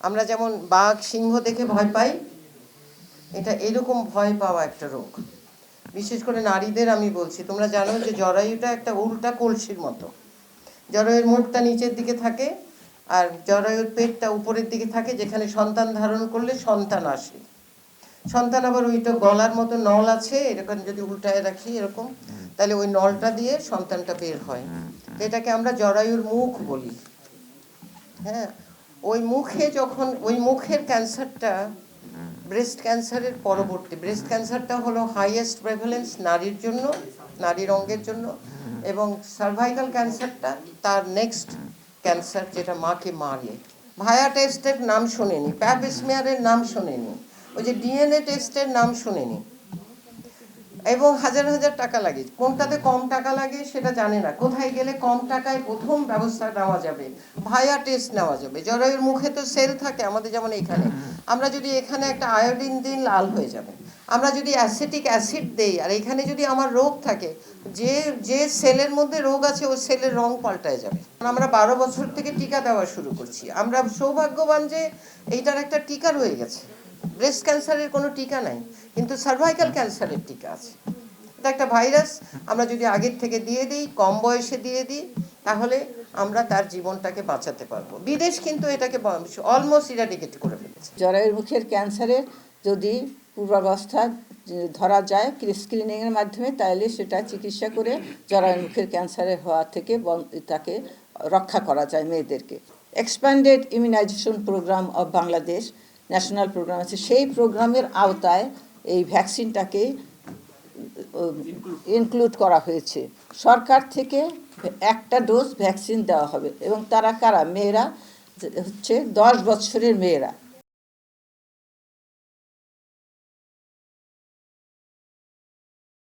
আমরা যেমন বাঘ সিংহ দেখে ভয় পাই এটা এরকম ভয় পাওয়া একটা রোগ। বিশেষ করে নারীদের আমি বলছি তোমরা জানো যে জরায়ুটা একটা উল্টা কলসির মতো। জরায়ুর মুখটা নিচের দিকে থাকে আর জরায়ুর পেটটা উপরের দিকে থাকে যেখানে সন্তান ধারণ করলে সন্তান আসে। সন্তান আবার ওইটা গলার মতো নল আছে এরকম যদি উল্টায় রাখি এরকম তাহলে ওই নলটা দিয়ে সন্তানটা বের হয়। এটাকে আমরা জরায়ুর মুখ বলি। হ্যাঁ ওই মুখে যখন, ওই মুখের ক্যান্সারটা ব্রেস্ট ক্যান্সারের পরবর্তী ব্রেস্ট ক্যান্সারটা হলো হাইয়েস্ট প্রেভেলেন্স নারীর জন্য নারীর অঙ্গের জন্য, এবং সার্ভাইকাল ক্যান্সারটা তার নেক্সট ক্যান্সার যেটা মাকে মারে ভায়া টেস্টের নাম শোনেনি প্যাপ স্মিয়ারের নাম শোনেনি, ওই যে ডিএনএ টেস্টের নাম শোনেনি। এবং হাজার হাজার টাকা লাগে। কোনটাতে কম টাকা লাগে সেটা জানে না। কোথায় গেলে কম টাকায় প্রথম ব্যবস্থা নেওয়া যাবে? ভায়া টেস্ট নেওয়া যাবে। জরায়ুর মুখে তো সেল থাকে, আমাদের যেমন এখানে। আমরা যদি এখানে একটা আয়োডিন দিন লাল হয়ে যাবে। আমরা যদি অ্যাসিটিক অ্যাসিড দেই, আর এখানে যদি আমার রোগ থাকে, যে যে সেলের মধ্যে রোগ আছে, ওই সেলের রং পাল্টায় যাবে। আমরা বারো বছর থেকে টিকা দেওয়া শুরু করছি। আমরা সৌভাগ্যবান যে এইটার একটা টিকা রয়ে গেছে। ব্রেস্ট ক্যান্সারের কোনো টিকা নাই, কিন্তু সার্ভাইকাল ক্যান্সারের টিকা আছে। এটা একটা ভাইরাস, আমরা যদি আগের থেকে দিয়ে দিই, কম বয়সে দিয়ে দিই, তাহলে আমরা তার জীবনটাকে বাঁচাতে পারব। বিদেশ কিন্তু এটাকে অলমোস্ট ইরাডিকেট করে ফেলেছে। জরায়ুর মুখের ক্যান্সারের যদি পূর্বাবস্থা ধরা যায় স্ক্রিনিংয়ের মাধ্যমে তাহলে সেটা চিকিৎসা করে জরায়ুর মুখের ক্যান্সারের হওয়া থেকে তাকে রক্ষা করা যায় মেয়েদেরকে। Expanded immunization programme of Bangladesh national programme আছে। সেই প্রোগ্রামের আওতায় এই ভ্যাকসিনটাকে ইনক্লুড করা হয়েছে। সরকার থেকে একটা ডোজ ভ্যাকসিন দেওয়া হবে। এবং তারা কারা? মেয়েরা হচ্ছে দশ বছরের মেয়েরা।